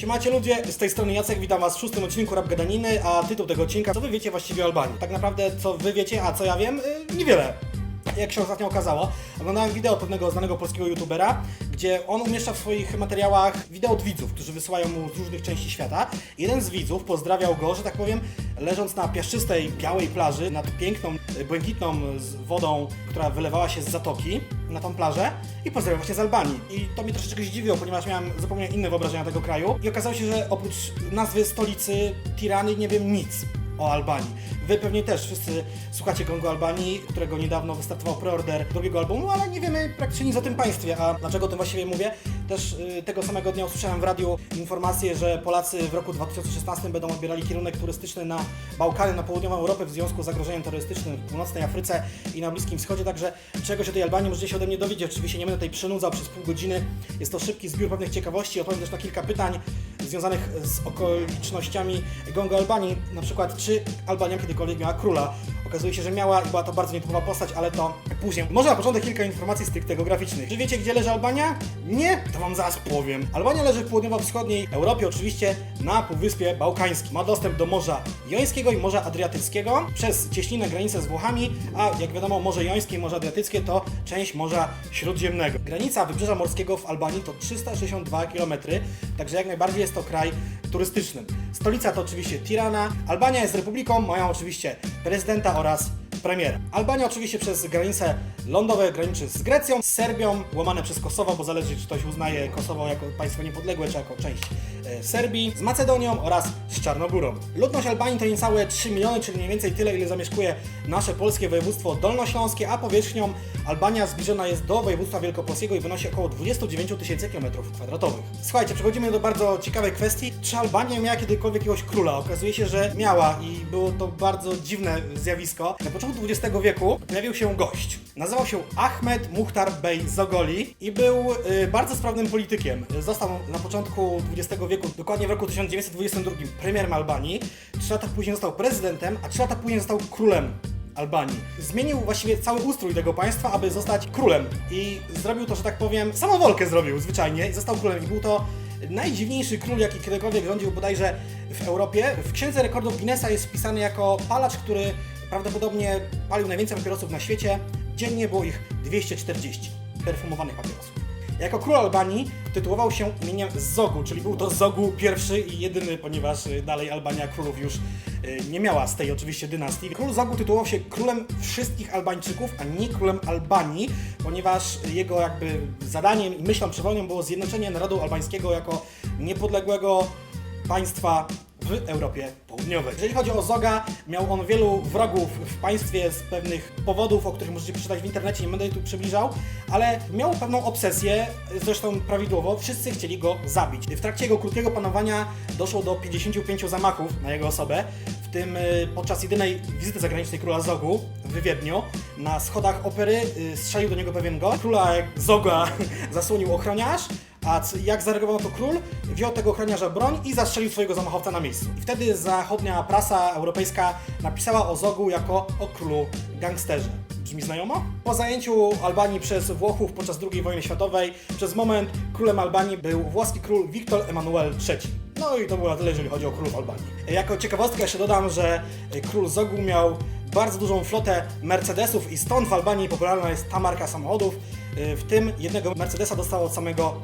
Siemacie ludzie, z tej strony Jacek, witam was w szóstym odcinku Rap Gadaniny, a tytuł tego odcinka, co wy wiecie właściwie o Albanii? Tak naprawdę, co wy wiecie, a co ja wiem? Yy, niewiele. Jak się ostatnio okazało, oglądałem wideo pewnego znanego polskiego youtubera, gdzie on umieszcza w swoich materiałach wideo od widzów, którzy wysyłają mu z różnych części świata. Jeden z widzów pozdrawiał go, że tak powiem, leżąc na piaszczystej, białej plaży nad piękną, błękitną wodą, która wylewała się z zatoki na tą plażę i pozdrawiał właśnie z Albanii. I to mnie troszeczkę zdziwiło, ponieważ miałem zupełnie inne wyobrażenia tego kraju i okazało się, że oprócz nazwy stolicy Tirany nie wiem nic o Albanii. Wy pewnie też wszyscy słuchacie Kongu Albanii, którego niedawno wystartował preorder drugiego albumu, ale nie wiemy praktycznie nic o tym państwie. A dlaczego o tym właściwie mówię? Też y, tego samego dnia usłyszałem w radiu informację, że Polacy w roku 2016 będą odbierali kierunek turystyczny na Bałkany, na południową Europę w związku z zagrożeniem terrorystycznym w północnej Afryce i na Bliskim Wschodzie. Także czegoś o tej Albanii możecie się ode mnie dowiedzieć. Oczywiście nie będę tutaj przynudzał przez pół godziny. Jest to szybki zbiór pewnych ciekawości. Odpowiem też na kilka pytań związanych z okolicznościami Gongo Albanii. Na przykład, czy Albania kiedykolwiek miała króla? Okazuje się, że miała i była to bardzo nietypowa postać, ale to później. Może na początek kilka informacji stricte geograficznych. Czy wiecie, gdzie leży Albania? Nie? To wam zaraz powiem. Albania leży w południowo-wschodniej Europie, oczywiście na Półwyspie Bałkańskim. Ma dostęp do Morza Jońskiego i Morza Adriatyckiego przez cieśninę granicę z Włochami, a jak wiadomo Morze Jońskie i Morze Adriatyckie to część Morza Śródziemnego. Granica Wybrzeża Morskiego w Albanii to 362 km, także jak najbardziej jest to kraj turystyczny. Stolica to oczywiście Tirana. Albania jest republiką, mają oczywiście prezydenta oraz Albania oczywiście przez granice lądowe graniczy z Grecją, z Serbią, łamane przez Kosowo, bo zależy czy ktoś uznaje Kosowo jako państwo niepodległe, czy jako część e, Serbii, z Macedonią oraz z Czarnogórą. Ludność Albanii to niecałe 3 miliony, czyli mniej więcej tyle, ile zamieszkuje nasze polskie województwo dolnośląskie, a powierzchnią Albania zbliżona jest do województwa wielkopolskiego i wynosi około 29 tysięcy km2. Słuchajcie, przechodzimy do bardzo ciekawej kwestii. Czy Albania miała kiedykolwiek jakiegoś króla? Okazuje się, że miała i było to bardzo dziwne zjawisko. Na początku XX wieku pojawił się gość. Nazywał się Ahmed Muhtar Bey Zogoli i był y, bardzo sprawnym politykiem. Został na początku XX wieku, dokładnie w roku 1922, premierem Albanii. Trzy lata później został prezydentem, a trzy lata później został królem Albanii. Zmienił właściwie cały ustrój tego państwa, aby zostać królem. I zrobił to, że tak powiem, samowolkę zrobił zwyczajnie i został królem. I był to najdziwniejszy król, jaki kiedykolwiek rządził bodajże w Europie. W księdze rekordów Guinnessa jest wpisany jako palacz, który prawdopodobnie palił najwięcej papierosów na świecie. Dziennie było ich 240 perfumowanych papierosów. Jako król Albanii tytułował się imieniem Zogu, czyli był to Zogu pierwszy i jedyny, ponieważ y, dalej Albania królów już y, nie miała z tej oczywiście dynastii. Król Zogu tytułował się królem wszystkich Albańczyków, a nie królem Albanii, ponieważ jego jakby zadaniem i myślą przewodnią było zjednoczenie narodu albańskiego jako niepodległego państwa w Europie Południowej. Jeżeli chodzi o Zoga, miał on wielu wrogów w państwie z pewnych powodów, o których możecie przeczytać w internecie, nie będę jej tu przybliżał, ale miał pewną obsesję, zresztą prawidłowo, wszyscy chcieli go zabić. W trakcie jego krótkiego panowania doszło do 55 zamachów na jego osobę, w tym y, podczas jedynej wizyty zagranicznej króla Zogu w Wiedniu, na schodach opery y, strzelił do niego pewien gość. Króla Zoga zasłonił ochroniarz, a jak zareagował na to król, wziął tego ochroniarza broń i zastrzelił swojego zamachowca na miejscu. I wtedy zachodnia prasa europejska napisała o Zogu jako o królu gangsterze. Brzmi znajomo? Po zajęciu Albanii przez Włochów podczas II wojny światowej, przez moment królem Albanii był włoski król Wiktor Emanuel III. No i to było na tyle, jeżeli chodzi o królów Albanii. Jako ciekawostkę jeszcze dodam, że król Zogu miał bardzo dużą flotę Mercedesów i stąd w Albanii popularna jest ta marka samochodów. W tym jednego Mercedesa dostał od samego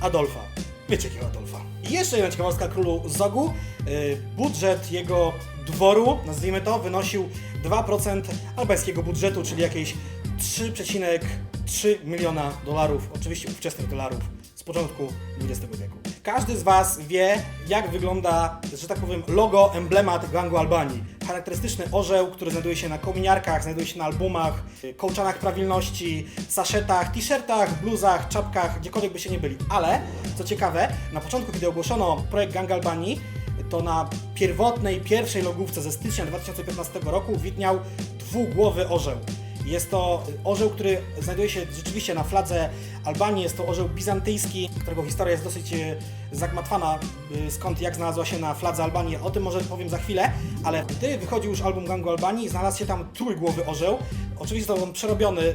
Adolfa. Wiecie jakiego Adolfa. I jeszcze jedna ciekawostka królu Zogu. Y, Budżet jego dworu, nazwijmy to, wynosił 2% albańskiego budżetu, czyli jakieś 3,3 miliona dolarów, oczywiście ówczesnych dolarów z początku XX wieku. Każdy z Was wie, jak wygląda, że tak powiem, logo, emblemat gangu Albanii. Charakterystyczny orzeł, który znajduje się na kominiarkach, znajduje się na albumach, kołczanach prawilności, saszetach, t-shirtach, bluzach, czapkach, gdziekolwiek by się nie byli. Ale, co ciekawe, na początku, kiedy ogłoszono projekt Gang Albanii, to na pierwotnej, pierwszej logówce ze stycznia 2015 roku widniał dwugłowy orzeł. Jest to orzeł, który znajduje się rzeczywiście na fladze Albanii. Jest to orzeł bizantyjski, którego historia jest dosyć e, zagmatwana, e, skąd jak znalazła się na fladze Albanii. O tym może powiem za chwilę, ale gdy wychodził już album Gangu Albanii, znalazł się tam trójgłowy orzeł. Oczywiście to on przerobiony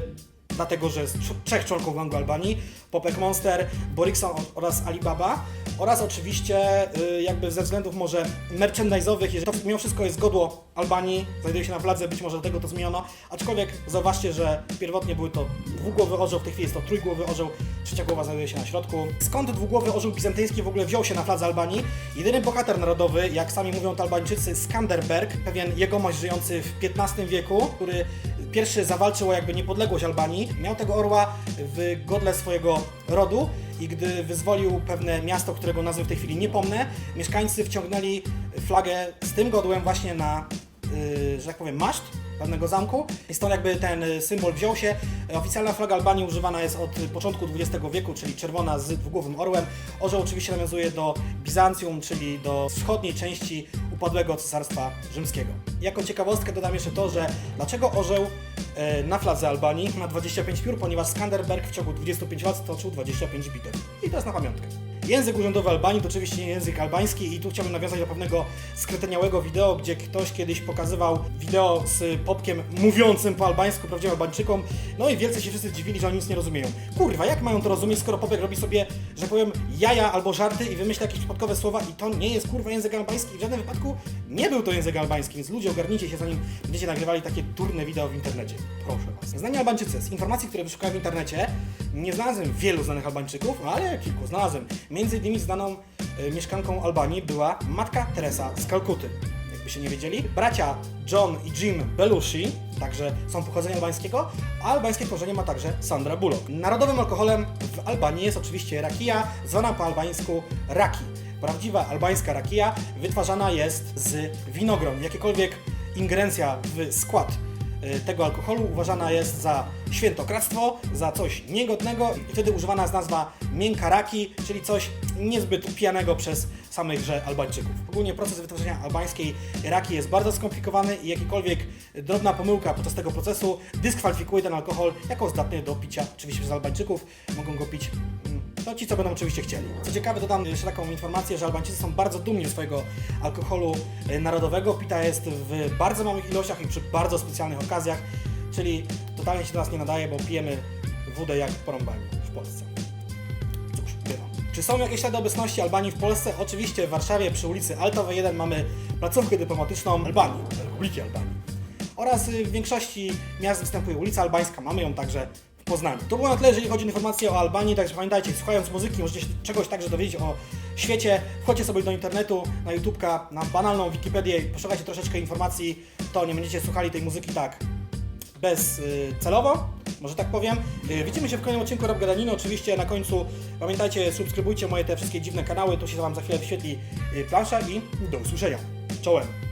dlatego że z trzech członków gangu Albanii, Popek Monster, Borikson oraz Alibaba, oraz oczywiście y, jakby ze względów może merchandise'owych, jeżeli to mimo wszystko jest godło Albanii, znajduje się na fladze, być może do tego to zmieniono, aczkolwiek zauważcie, że pierwotnie były to dwugłowy orzeł, w tej chwili jest to trójgłowy orzeł, trzecia głowa znajduje się na środku. Skąd dwugłowy orzeł bizantyjski w ogóle wziął się na fladze Albanii? Jedyny bohater narodowy, jak sami mówią to Albańczycy, Skanderberg, pewien jegomość żyjący w XV wieku, który pierwszy zawalczył o jakby niepodległość Albanii, miał tego orła w godle swojego rodu i gdy wyzwolił pewne miasto, którego nazwy w tej chwili nie pomnę, mieszkańcy wciągnęli flagę z tym godłem właśnie na, yy, że tak powiem, maszt pewnego zamku i stąd jakby ten symbol wziął się. Oficjalna flaga Albanii używana jest od początku XX wieku, czyli czerwona z dwugłowym orłem. Orzeł oczywiście nawiązuje do Bizancjum, czyli do wschodniej części upadłego Cesarstwa Rzymskiego. Jako ciekawostkę dodam jeszcze to, że dlaczego orzeł e, na fladze Albanii ma 25 piór, ponieważ Skanderberg w ciągu 25 lat stoczył 25 bitew. I to jest na pamiątkę. Język urzędowy Albanii to oczywiście język albański i tu chciałbym nawiązać do pewnego skreteniałego wideo, gdzie ktoś kiedyś pokazywał wideo z popkiem mówiącym po albańsku prawdziwym Albańczykom, no i wielce się wszyscy dziwili, że oni nic nie rozumieją. Kurwa, jak mają to rozumieć, skoro popek robi sobie, że powiem, jaja albo żarty i wymyśla jakieś przypadkowe słowa i to nie jest kurwa język albański i w żadnym wypadku nie był to język albański, więc ludzie ogarnijcie się zanim będziecie nagrywali takie durne wideo w internecie. Proszę was. Znani Albańczycy. Z informacji, które wyszukałem w internecie, nie znalazłem wielu znanych Albańczyków, ale kilku znalazłem. Między innymi znaną e, mieszkanką Albanii była matka Teresa z Kalkuty. Jakby się nie wiedzieli. Bracia John i Jim Belushi, także są pochodzenia albańskiego, a albańskie korzenie ma także Sandra Bullock. Narodowym alkoholem w Albanii jest oczywiście rakija, zwana po albańsku raki. Prawdziwa albańska rakija wytwarzana jest z winogron. Jakiekolwiek ingerencja w skład tego alkoholu uważana jest za świętokradztwo, za coś niegodnego i wtedy używana jest nazwa miękka raki, czyli coś niezbyt pijanego przez samychże Albańczyków. Ogólnie proces wytwarzania albańskiej raki jest bardzo skomplikowany i jakikolwiek drobna pomyłka podczas tego procesu dyskwalifikuje ten alkohol jako zdatny do picia oczywiście przez Albańczyków. Mogą go pić mm, no ci, co będą oczywiście chcieli. Co ciekawe, dodam jeszcze taką informację, że Albańczycy są bardzo dumni ze swojego alkoholu e, narodowego. Pita jest w bardzo małych ilościach i przy bardzo specjalnych okazjach, czyli totalnie się do nas nie nadaje, bo pijemy wódę jak porąbani w Polsce. Cóż, bywa. Czy są jakieś ślady obecności Albanii w Polsce? Oczywiście w Warszawie przy ulicy Altowej 1 mamy placówkę dyplomatyczną Albanii, Republiki Albanii. Oraz w większości miast występuje ulica albańska, mamy ją także Poznaniu. To było na tyle, jeżeli chodzi o informacje o Albanii, także pamiętajcie, słuchając muzyki możecie się czegoś także dowiedzieć o świecie. Wchodźcie sobie do internetu, na YouTubka, na banalną Wikipedię i poszukajcie troszeczkę informacji, to nie będziecie słuchali tej muzyki tak bezcelowo, może tak powiem. Y, Widzimy się w kolejnym odcinku Rap Gadaniny. Oczywiście na końcu pamiętajcie, subskrybujcie moje te wszystkie dziwne kanały, tu się Wam za chwilę wyświetli y, plansza i do usłyszenia. Czołem!